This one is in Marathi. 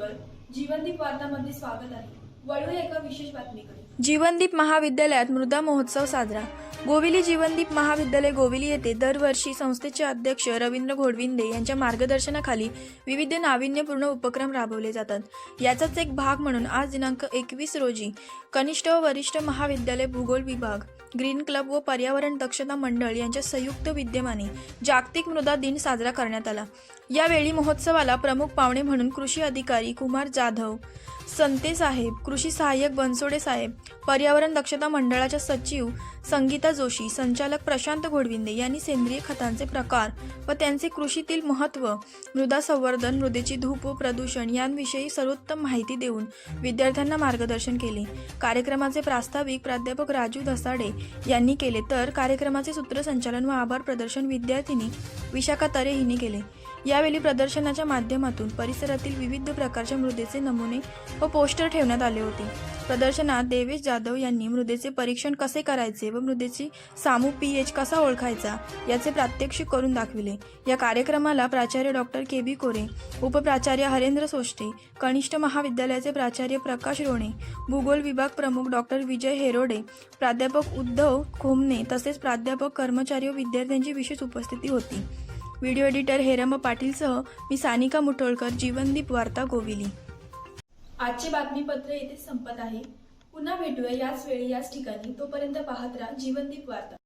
आपले स्वागत आहे. वळूया एका विशेष बातमीकडे. जीवनदीप महाविद्यालयात मृदा महोत्सव साजरा. गोविली जीवनदीप महाविद्यालय गोविली येथे दरवर्षी संस्थेचे अध्यक्ष रवींद्र घोडविंदे यांच्या मार्गदर्शनाखाली विविध नाविन्यपूर्ण उपक्रम राबवले जातात. याचाच एक भाग म्हणून आज दिनांक एकवीस रोजी कनिष्ठ व वरिष्ठ महाविद्यालय भूगोल विभाग ग्रीन क्लब व पर्यावरण दक्षता मंडळ यांच्या संयुक्त विद्यमाने जागतिक मृदा दिन साजरा करण्यात आला. यावेळी महोत्सवाला प्रमुख पाहुणे म्हणून कृषी अधिकारी कुमार जाधव संते साहेब कृषी सहाय्यक बनसोडे साहेब पर्यावरण दक्षता मंडळाच्या सचिव संगीता जोशी संचालक प्रशांत घोडविंदे यांनी सेंद्रिय खतांचे प्रकार व त्यांचे कृषीतील महत्त्व मृदा संवर्धन मृदेची धूप व प्रदूषण यांविषयी सर्वोत्तम माहिती देऊन विद्यार्थ्यांना मार्गदर्शन केले. कार्यक्रमाचे प्रास्ताविक प्राध्यापक राजू धसाडे यांनी केले तर कार्यक्रमाचे सूत्रसंचालन व आभार प्रदर्शन विद्यार्थिनी विशाखा तरे हिने केले. यावेळी प्रदर्शनाच्या माध्यमातून परिसरातील विविध प्रकारच्या मृदेचे नमुने व पोस्टर ठेवण्यात आले होते. प्रदर्शनात देवेश जाधव यांनी मृदेचे परीक्षण कसे करायचे व मृदेची सामू पी एच कसा ओळखायचा याचे प्रात्यक्षिक करून दाखविले. या कार्यक्रमाला प्राचार्य डॉक्टर के बी कोरे उपप्राचार्य हरेंद्र सोष्टे कनिष्ठ महाविद्यालयाचे प्राचार्य प्रकाश रोणे भूगोल विभाग प्रमुख डॉक्टर विजय हेरोडे प्राध्यापक उद्धव खोमने तसेच प्राध्यापक कर्मचारी व विद्यार्थ्यांची विशेष उपस्थिती होती. व्हिडिओ एडिटर हेरम पाटीलसह मी सानिका मुठोळकर जीवनदीप वार्ता गोविली. आजचे बातमीपत्र येथे संपत आहे. पुन्हा भेटूया याच वेळी याच ठिकाणी. तोपर्यंत पाहत राहा जीवनदीप वार्ता.